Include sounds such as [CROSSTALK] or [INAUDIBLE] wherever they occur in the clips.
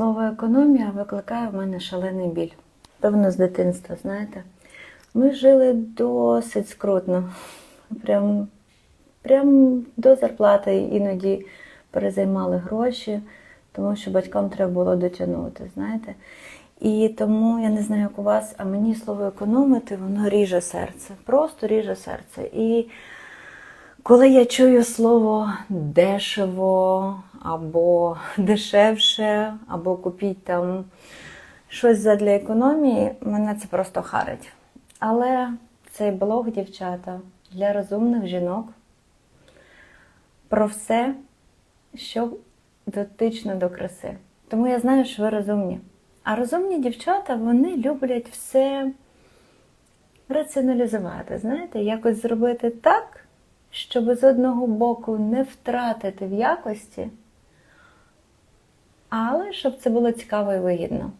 Слово економія викликає в мене шалений біль. Певно, з дитинства, знаєте. Ми жили досить скрутно. Прям, прям до зарплати іноді перезаймали гроші, тому що батькам треба було дотягнути, знаєте. І тому я не знаю, як у вас, а мені слово економити, воно ріже серце. Просто ріже серце. І коли я чую слово дешево, або дешевше, або купіть там щось задля економії, мене це просто харить. Але цей блог, дівчата, для розумних жінок про все, що дотично до краси. Тому я знаю, що ви розумні. А розумні дівчата, вони люблять все раціоналізувати, знаєте, якось зробити так, щоб з одного боку не втратити в якості, але щоб це було цікаво і вигідно.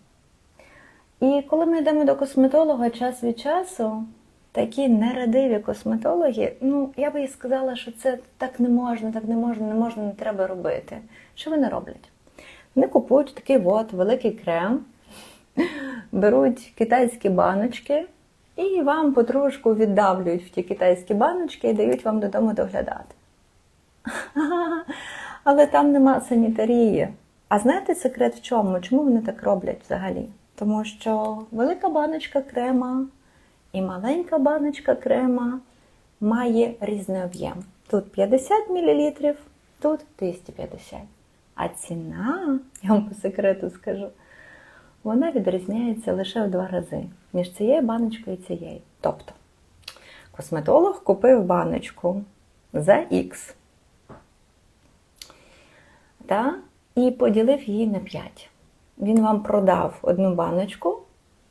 І коли ми йдемо до косметолога час від часу, такі нерадиві косметологи, ну, я би і сказала, що це так не можна, так не можна, не можна, не треба робити. Що вони роблять? Вони купують такий от великий крем, беруть китайські баночки і вам потрошку віддавлюють в ті китайські баночки і дають вам додому доглядати. [LAUGHS] Але там нема санітарії. А знаєте секрет в чому? Чому вони так роблять взагалі? Тому що велика баночка крема і маленька баночка крема має різний об'єм. Тут 50 мл, тут 250. А ціна, я вам по секрету скажу, вона відрізняється лише в два рази між цією баночкою і цією. Тобто, косметолог купив баночку за Х та, і поділив її на 5. Він вам продав одну баночку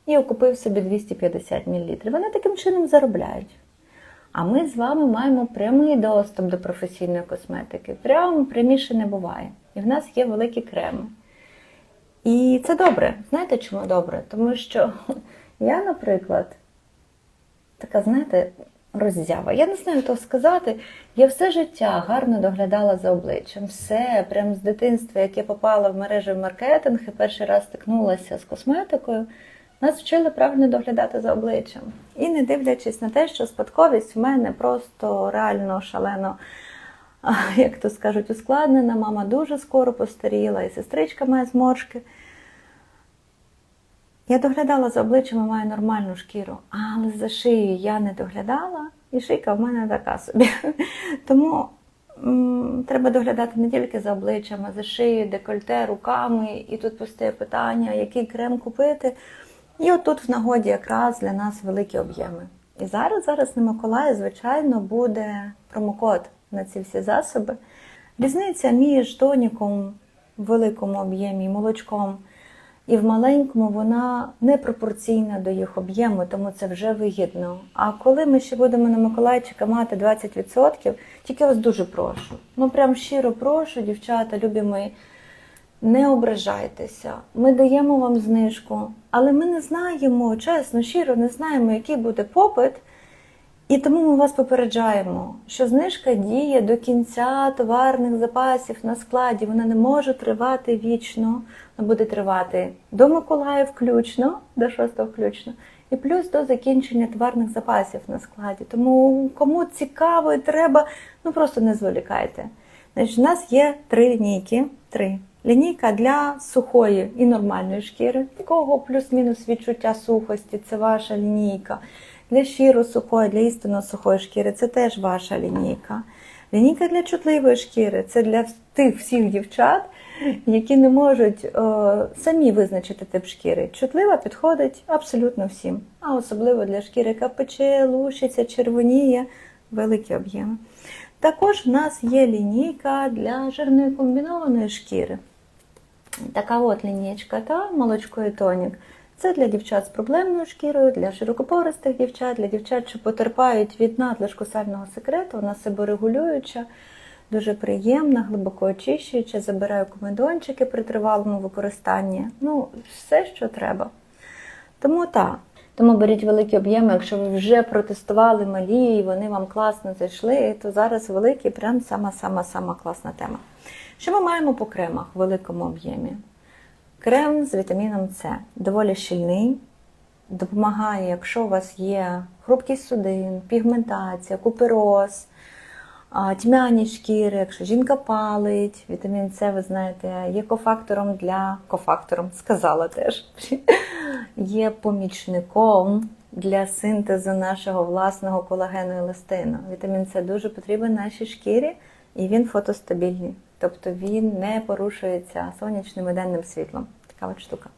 і окупив собі 250 мл. Вони таким чином заробляють. А ми з вами маємо прямий доступ до професійної косметики. Прямо пряміше не буває. І в нас є великі креми. І це добре. Знаєте, чому добре? Тому що [LAUGHS] я, наприклад, така, знаєте, роззява. Я не знаю, то сказати. Я все життя гарно доглядала за обличчям. Все, прямо з дитинства, як я попала в мережі маркетинг і перший раз стикнулася з косметикою, нас вчили правильно доглядати за обличчям. І не дивлячись на те, що спадковість в мене просто реально шалено, як то скажуть, ускладнена. Мама дуже скоро постаріла, і сестричка має зморшки. Я доглядала за обличчям маю нормальну шкіру, але за шиєю я не доглядала, і шийка в мене така собі. [LAUGHS] Тому м, треба доглядати не тільки за обличчям, а за шиєю, декольте, руками. І тут постає питання, який крем купити. І отут в нагоді якраз для нас великі об'єми. І зараз, зараз на Миколаї, звичайно, буде промокод на ці всі засоби. Різниця між тоніком в великому об'ємі молочком і в маленькому вона не пропорційна до їх об'єму, тому це вже вигідно. А коли ми ще будемо на Миколайчика мати 20%, тільки вас дуже прошу. Ну прям щиро прошу, дівчата, любі мої, не ображайтеся. Ми даємо вам знижку, але ми не знаємо, чесно, щиро не знаємо, який буде попит. І тому ми вас попереджаємо, що знижка діє до кінця товарних запасів на складі. Вона не може тривати вічно, вона буде тривати до Миколая включно, до 6 включно, і плюс до закінчення товарних запасів на складі. Тому кому цікаво і треба, ну просто не зволікайте. Значить, У нас є три лінійки. Три. Лінійка для сухої і нормальної шкіри, такого плюс-мінус відчуття сухості це ваша лінійка. Для щиро сухої, для істинно сухої шкіри це теж ваша лінійка. Лінійка для чутливої шкіри це для тих всіх дівчат, які не можуть о, самі визначити тип шкіри. Чутлива підходить абсолютно всім, а особливо для шкіри, яка пече, лушиться, червоніє, великі об'єми. Також в нас є лінійка для жирної комбінованої шкіри. Така от лінієчка та молочко і тонік. Це для дівчат з проблемною шкірою, для широкопористих дівчат, для дівчат, що потерпають від надлишку сального секрету, вона себорегулююча, дуже приємна, глибоко очищуюча, забирає комедончики при тривалому використанні. Ну, все, що треба. Тому так. Тому беріть великі об'єми, якщо ви вже протестували малі, і вони вам класно зайшли, то зараз великі, прям сама-сама-сама класна тема. Що ми маємо по кремах в великому об'ємі? Крем з вітаміном С. Доволі щільний, допомагає, якщо у вас є хрупкість судин, пігментація, купероз, тьмяні шкіри, якщо жінка палить, вітамін С, ви знаєте, є кофактором для кофактором, сказала теж, [LAUGHS] є помічником для синтезу нашого власного колагену і еластину. Вітамін С дуже потрібен нашій шкірі і він фотостабільний, тобто він не порушується сонячним і денним світлом. Така от штука.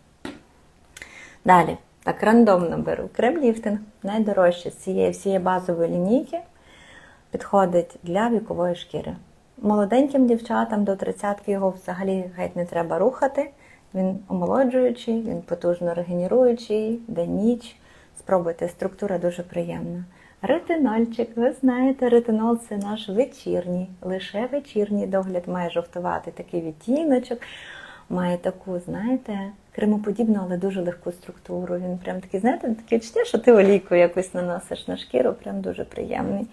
Далі, так, рандомно беру. Крем-ліфтинг найдорожче з цієї всієї базової лінійки підходить для вікової шкіри. Молоденьким дівчатам до 30 його взагалі геть не треба рухати. Він омолоджуючий, він потужно регенеруючий, день-ніч. Спробуйте, структура дуже приємна. Ретинольчик, ви знаєте, ретинол це наш вечірній, лише вечірній догляд має жовтувати такий відтіночок, має таку, знаєте, кремоподібну, але дуже легку структуру. Він прям такий, знаєте, таке відчуття, що ти олійку якось наносиш на шкіру, прям дуже приємний.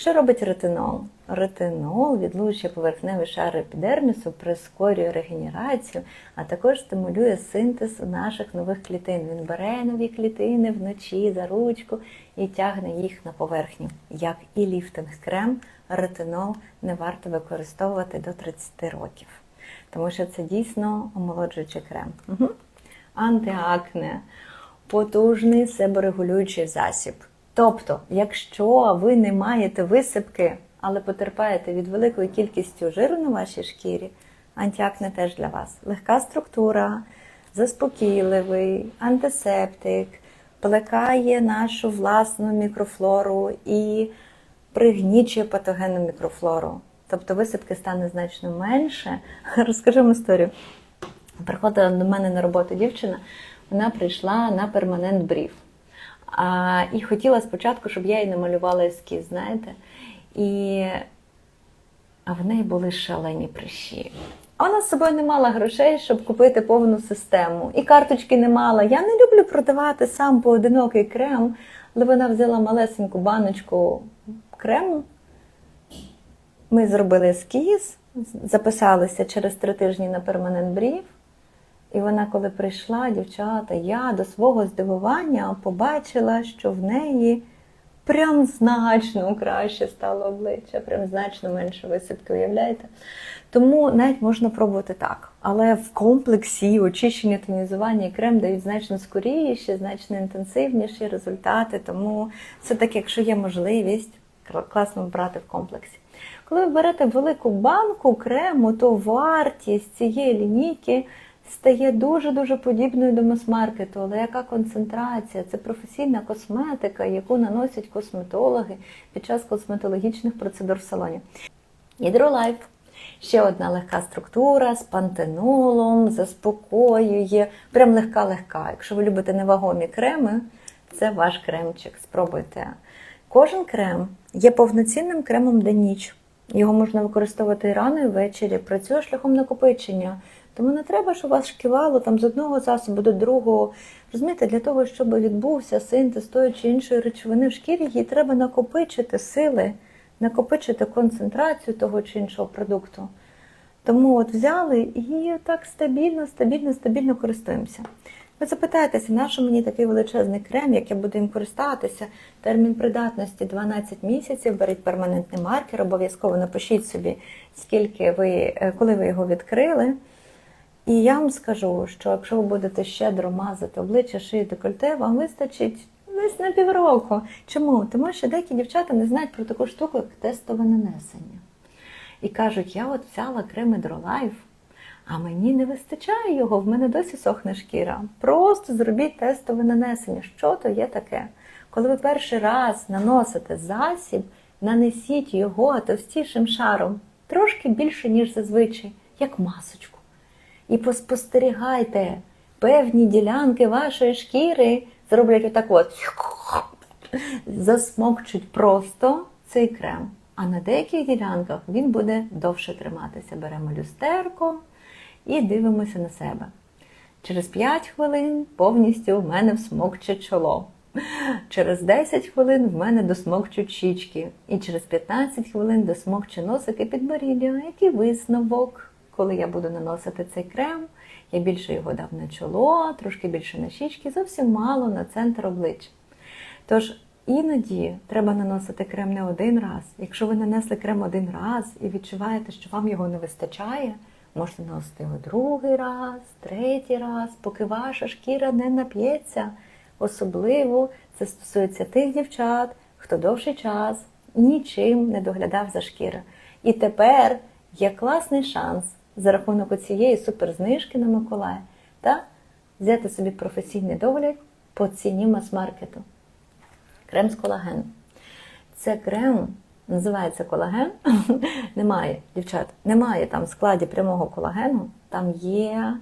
Що робить ретинол? Ретинол відлучує поверхневий шар епідермісу, прискорює регенерацію, а також стимулює синтез наших нових клітин. Він бере нові клітини вночі за ручку і тягне їх на поверхню. Як і ліфтинг-крем, ретинол не варто використовувати до 30 років, тому що це дійсно омолоджуючий крем. Угу. Антиакне, потужний себорегулюючий засіб. Тобто, якщо ви не маєте висипки, але потерпаєте від великої кількості жиру на вашій шкірі, антиакне теж для вас. Легка структура, заспокійливий, антисептик, плекає нашу власну мікрофлору і пригнічує патогенну мікрофлору. Тобто висипки стане значно менше. [LAUGHS] Розкажу вам історію. Приходила до мене на роботу дівчина, вона прийшла на перманент брів. А, І хотіла спочатку, щоб я їй намалювала ескіз, знаєте. І... А в неї були шалені прищі. Вона з собою не мала грошей, щоб купити повну систему. І карточки не мала. Я не люблю продавати сам поодинокий крем, але вона взяла малесеньку баночку крему. Ми зробили ескіз, записалися через три тижні на перманент брів. І вона, коли прийшла, дівчата, я до свого здивування побачила, що в неї прям значно краще стало обличчя, прям значно менше висипки, уявляєте? Тому навіть можна пробувати так. Але в комплексі очищення, тонізування і крем дають значно скоріші, значно інтенсивніші результати. Тому все таки, якщо є можливість, класно брати в комплексі. Коли ви берете велику банку крему, то вартість цієї лінійки стає дуже-дуже подібною до мас-маркету, але яка концентрація? Це професійна косметика, яку наносять косметологи під час косметологічних процедур в салоні. Гідролайф. Ще одна легка структура з пантенолом, заспокоює, прям легка-легка. Якщо ви любите невагомі креми, це ваш кремчик. Спробуйте. Кожен крем є повноцінним кремом день-ніч. Його можна використовувати і рано, і ввечері, працює шляхом накопичення. Тому не треба, щоб вас шківало там з одного засобу до другого. Розумієте, для того, щоб відбувся синтез тої чи іншої речовини в шкірі, їй треба накопичити сили, накопичити концентрацію того чи іншого продукту. Тому от взяли і так стабільно, стабільно, стабільно користуємося. Ви запитаєтеся, на що мені такий величезний крем, як я буду їм користатися? Термін придатності 12 місяців, беріть перманентний маркер, обов'язково напишіть собі, скільки ви, е, коли ви його відкрили. І я вам скажу, що якщо ви будете щедро мазати обличчя, шиї, декольте, вам вистачить десь на півроку. Чому? Тому що деякі дівчата не знають про таку штуку, як тестове нанесення. І кажуть, я от взяла крем Hydrolife, а мені не вистачає його, в мене досі сохне шкіра. Просто зробіть тестове нанесення. Що то є таке? Коли ви перший раз наносите засіб, нанесіть його товстішим шаром, трошки більше, ніж зазвичай, як масочку. І поспостерігайте, певні ділянки вашої шкіри зроблять отак от, засмокчуть просто цей крем. А на деяких ділянках він буде довше триматися. Беремо люстерко і дивимося на себе. Через 5 хвилин повністю в мене всмокче чоло. Через 10 хвилин в мене досмокчуть щічки. І через 15 хвилин досмокче носик і підборіддя. Який висновок, коли я буду наносити цей крем, Я більше його дав на чоло, трошки більше на щічки, зовсім мало на центр обличчя. Тож іноді треба наносити крем не один раз. Якщо ви нанесли крем один раз і відчуваєте, що вам його не вистачає, можете наносити його другий раз, третій раз, поки ваша шкіра не нап'ється. Особливо це стосується тих дівчат, хто довший час нічим не доглядав за шкірою. І тепер є класний шанс за рахунок цієї суперзнижки на Миколая та взяти собі професійний догляд по ціні мас-маркету. Крем з колагену. Це крем, називається колаген. [LAUGHS] немає, дівчат, немає там в складі прямого колагену, там є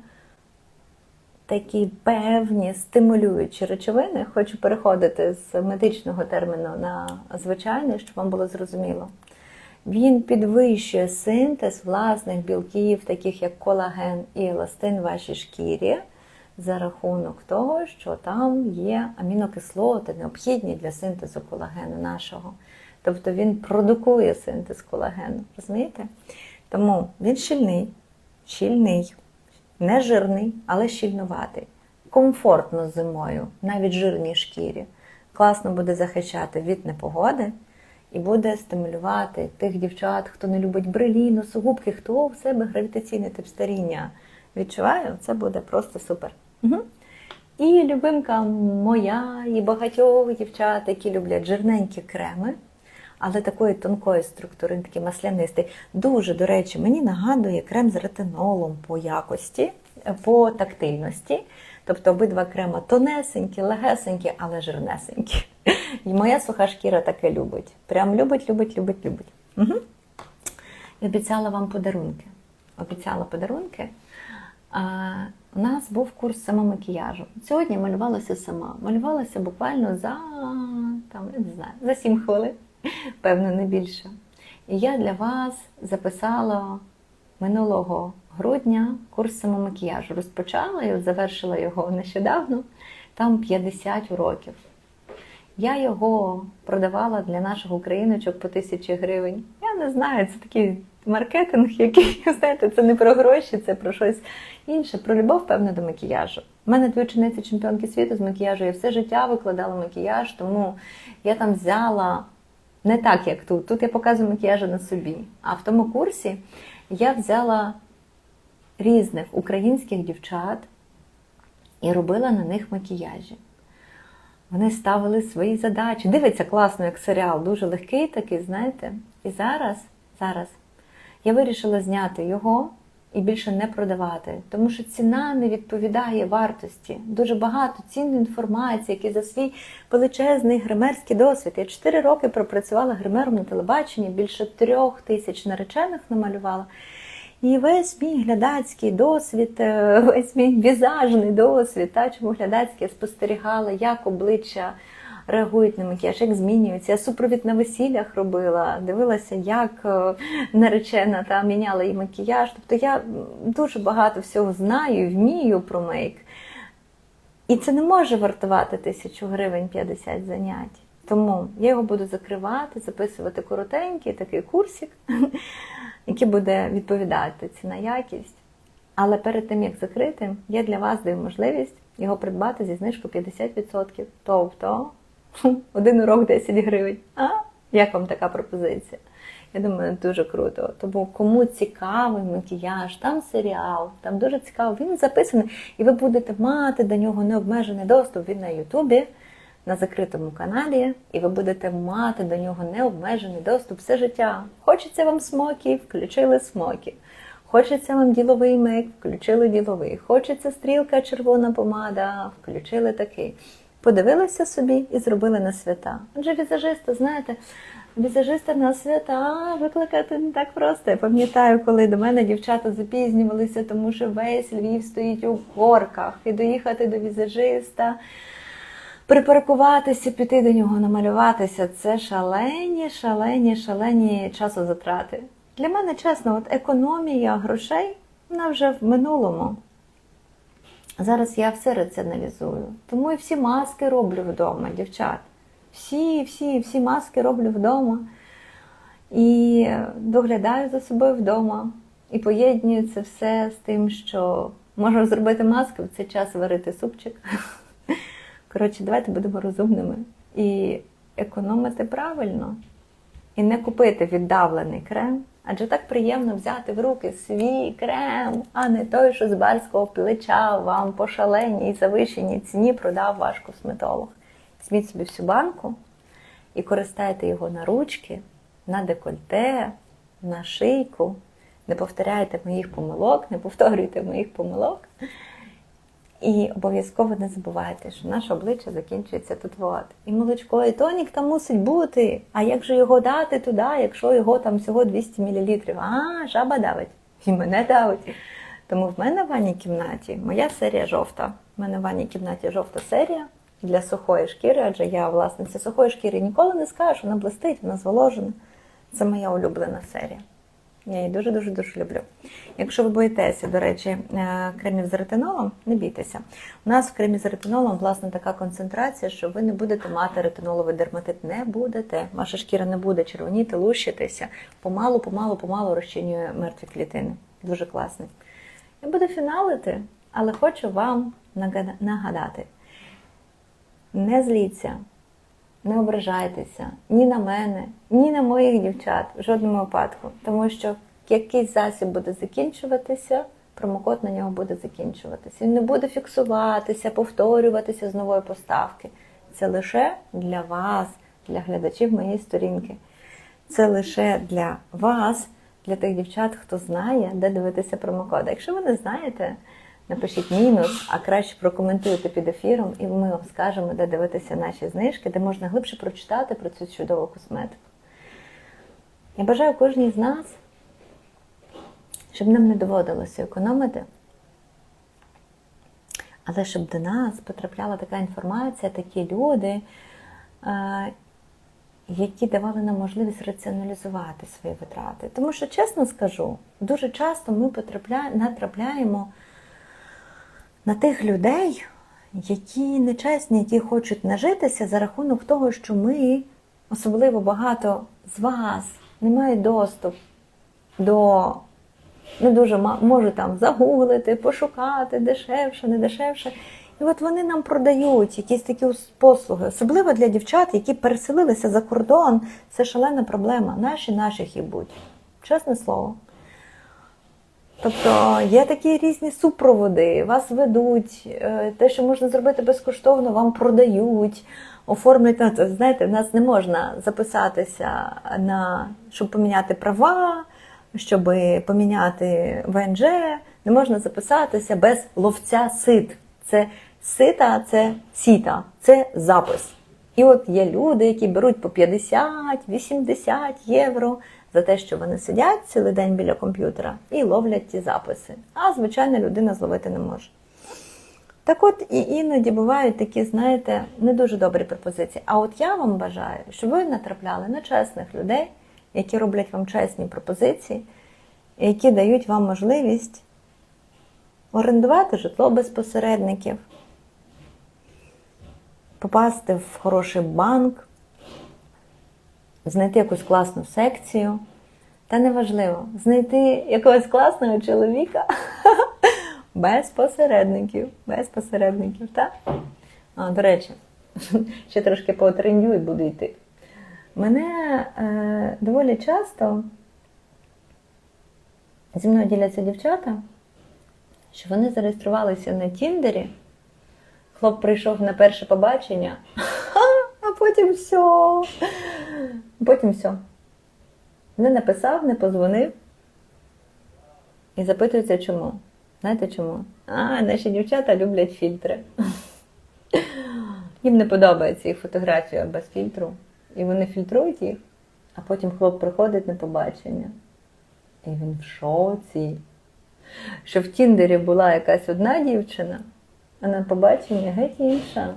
такі певні стимулюючі речовини. Хочу переходити з медичного терміну на звичайний, щоб вам було зрозуміло. Він підвищує синтез власних білків, таких як колаген і еластин в вашій шкірі, за рахунок того, що там є амінокислоти, необхідні для синтезу колагену нашого. Тобто він продукує синтез колагену. Розумієте? Тому він щільний, щільний, не жирний, але щільнуватий. Комфортно зимою, навіть жирній шкірі. Класно буде захищати від непогоди і буде стимулювати тих дівчат, хто не любить брелі, носогубки, хто в себе гравітаційний тип старіння. Відчуваю, це буде просто супер. Угу. І любимка моя, і багатьох дівчат, які люблять жирненькі креми, але такої тонкої структури, такий маслянистий. Дуже, до речі, мені нагадує крем з ретинолом по якості, по тактильності. Тобто обидва крема тонесенькі, легесенькі, але жирнесенькі. [LAUGHS] І моя суха шкіра таке любить. Прям любить, любить, любить, любить. Угу. І обіцяла вам подарунки. Обіцяла подарунки. А, у нас був курс самомакіяжу. Сьогодні малювалася сама. Малювалася буквально за там, я не знаю, за 7 хвилин, [LAUGHS] певно, не більше. І я для вас записала минулого грудня курс самомакіяжу. Розпочала і завершила його нещодавно, там 50 уроків. Я його продавала для наших україночок по тисячі гривень. Я не знаю, це такий маркетинг, який, [LAUGHS] знаєте, це не про гроші, це про щось інше, про любов, певно, до макіяжу. У мене дві учениці чемпіонки світу з макіяжу. Я все життя викладала макіяж, тому я там взяла не так, як тут. Тут я показую макіяжі на собі. А в тому курсі я взяла різних українських дівчат і робила на них макіяжі. Вони ставили свої задачі. Дивиться класно, як серіал, дуже легкий такий, знаєте. І зараз, зараз я вирішила зняти його і більше не продавати, тому що ціна не відповідає вартості. Дуже багато цінної інформації, які за свій величезний гримерський досвід. Я 4 роки пропрацювала гримером на телебаченні, більше трьох тисяч наречених намалювала. І весь мій глядацький досвід, е, [LAUGHS] весь мій візажний досвід, та чому глядацький я спостерігала, як обличчя реагують на макіяж, як змінюються. Я супровід на весіллях робила, дивилася, як е, наречена та міняла її макіяж. Тобто я дуже багато всього знаю, вмію про мейк. І це не може вартувати тисячу гривень 50 занять. Тому я його буду закривати, записувати коротенький такий курсик, [LAUGHS] який буде відповідати ціна якість. Але перед тим, як закрити, я для вас даю можливість його придбати зі знижкою 50%. Тобто один урок 10 гривень. А? Як вам така пропозиція? Я думаю, дуже круто. Тому кому цікавий макіяж, там серіал, там дуже цікаво, він записаний, і ви будете мати до нього необмежений доступ. Він на Ютубі, на закритому каналі, і ви будете мати до нього необмежений доступ все життя. Хочеться вам смокі, включили смокі. Хочеться вам діловий мейк, включили діловий. Хочеться стрілка, червона помада, включили такий. Подивилися собі і зробили на свята. Адже візажиста, знаєте, візажиста на свята викликати не так просто. Я пам'ятаю, коли до мене дівчата запізнювалися, тому що весь Львів стоїть у горках, і доїхати до візажиста, припаркуватися, піти до нього, намалюватися це шалені, шалені, шалені часозатрати. Для мене чесно, от економія грошей вона вже в минулому. Зараз я все раціоналізую. Тому і всі маски роблю вдома, дівчат. Всі, всі, всі маски роблю вдома. І доглядаю за собою вдома. І поєднюю це все з тим, що Можемо зробити маски, в цей час варити супчик. Коротше, давайте будемо розумними і економити правильно. І не купити віддавлений крем, адже так приємно взяти в руки свій крем, а не той, що з барського плеча вам по шаленій завищеній ціні продав ваш косметолог. Візьміть собі всю банку і користайте його на ручки, на декольте, на шийку. Не повторяйте моїх помилок, не повторюйте моїх помилок. І обов'язково не забувайте, що наше обличчя закінчується тут от. І молочко, і тонік там мусить бути. А як же його дати туди, якщо його там всього 200 мл? А, жаба давить. І мене давить. Тому в мене в ванній кімнаті моя серія жовта. У мене в ванній кімнаті жовта серія для сухої шкіри, адже я власниця сухої шкіри ніколи не скажу, вона блистить, вона зволожена. Це моя улюблена серія. Я її дуже-дуже дуже люблю. Якщо ви боїтеся, до речі, е, кремів з ретинолом, не бійтеся. У нас в кремі з ретинолом, власне, така концентрація, що ви не будете мати ретиноловий дерматит. Не будете. Ваша шкіра не буде червоніти, лущитися. Помалу, помалу, помалу розчинює мертві клітини. Дуже класний. Я буду фіналити, але хочу вам нагадати: не зліться, не ображайтеся ні на мене, ні на моїх дівчат в жодному випадку. Тому що якийсь засіб буде закінчуватися, промокод на нього буде закінчуватися. Він не буде фіксуватися, повторюватися з нової поставки. Це лише для вас, для глядачів моєї сторінки. Це лише для вас, для тих дівчат, хто знає, де дивитися промокоди. Якщо ви не знаєте, напишіть мінус, а краще прокоментуйте під ефіром, і ми вам скажемо, де дивитися наші знижки, де можна глибше прочитати про цю чудову косметику. Я бажаю кожній з нас, щоб нам не доводилося економити, але щоб до нас потрапляла така інформація, такі люди, е, які давали нам можливість раціоналізувати свої витрати. Тому що, чесно скажу, дуже часто ми потрапляємо, натрапляємо на тих людей, які нечесні, які хочуть нажитися за рахунок того, що ми, особливо багато з вас, не мають доступ до не дуже можуть там загуглити, пошукати дешевше, не дешевше. І от вони нам продають якісь такі послуги, особливо для дівчат, які переселилися за кордон. Це шалена проблема. Наші наших їбуть. Чесне слово. Тобто є такі різні супроводи, вас ведуть, е, те, що можна зробити безкоштовно, вам продають, оформлять. Ну, знаєте, в нас не можна записатися на щоб поміняти права, щоб поміняти ВНЖ, не можна записатися без ловця сит. Це сита, це сіта, це запис. І от є люди, які беруть по 50-80 євро за те, що вони сидять цілий день біля комп'ютера і ловлять ті записи. А звичайна людина зловити не може. Так от і іноді бувають такі, знаєте, не дуже добрі пропозиції. А от я вам бажаю, щоб ви натрапляли на чесних людей, які роблять вам чесні пропозиції, які дають вам можливість орендувати житло без посередників, попасти в хороший банк, знайти якусь класну секцію. Та неважливо, знайти якогось класного чоловіка [LAUGHS] без посередників. Без посередників, так? А, до речі, [LAUGHS] ще трошки потрендю і буду йти. Мене е, доволі часто зі мною діляться дівчата, що вони зареєструвалися на Тіндері. Хлоп прийшов на перше побачення, [LAUGHS] а потім все. Потім все. Не написав, не позвонив і запитується, чому. Знаєте чому? А, наші дівчата люблять фільтри. Їм не подобається їх фотографія без фільтру. І вони фільтрують їх, а потім хлоп приходить на побачення. І він в шоці. Що в Тіндері була якась одна дівчина, а на побаченні геть інша.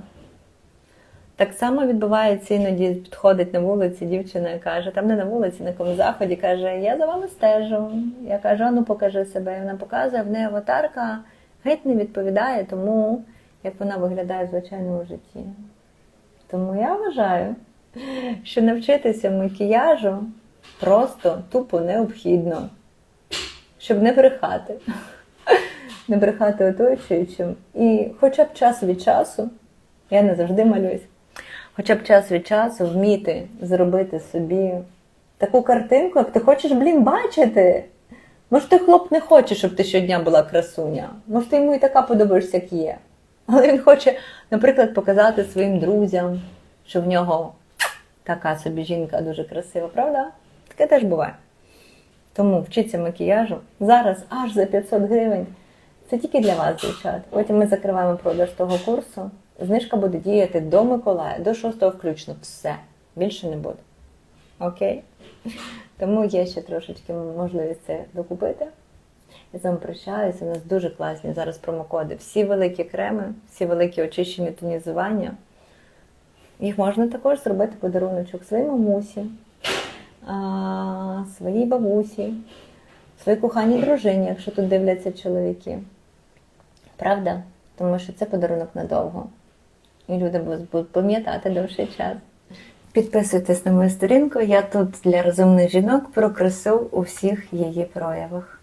Так само відбувається іноді підходить на вулиці дівчина і каже, там не на вулиці, на якому заході, каже, я за вами стежу. Я кажу, ну покажи себе. І вона показує, в неї аватарка геть не відповідає тому, як вона виглядає в звичайному житті. Тому я вважаю, що навчитися макіяжу просто тупо необхідно, щоб не брехати. не брехати оточуючим. І хоча б час від часу, я не завжди малюсь, хоча б час від часу вміти зробити собі таку картинку, як ти хочеш, блін, бачити. Може, той хлоп не хоче, щоб ти щодня була красуня. Може, ти йому і така подобаєшся, як є. Але він хоче, наприклад, показати своїм друзям, що в нього така собі жінка дуже красива, правда? Таке теж буває. Тому вчіться макіяжу зараз аж за 500 гривень. Це тільки для вас, дівчат. Потім ми закриваємо продаж того курсу. Знижка буде діяти до Миколая, до 6 включно. Все. Більше не буде. Окей? Тому є ще трошечки можливість це докупити. Я з вами прощаюся. У нас дуже класні зараз промокоди. Всі великі креми, всі великі очищені тонізування. Їх можна також зробити подаруночок своїй мамусі, своїй бабусі, своїй коханій дружині, якщо тут дивляться чоловіки. Правда? Тому що це подарунок надовго. І люди будуть пам'ятати довший час. Підписуйтесь на мою сторінку. Я тут для розумних жінок про красу у всіх її проявах.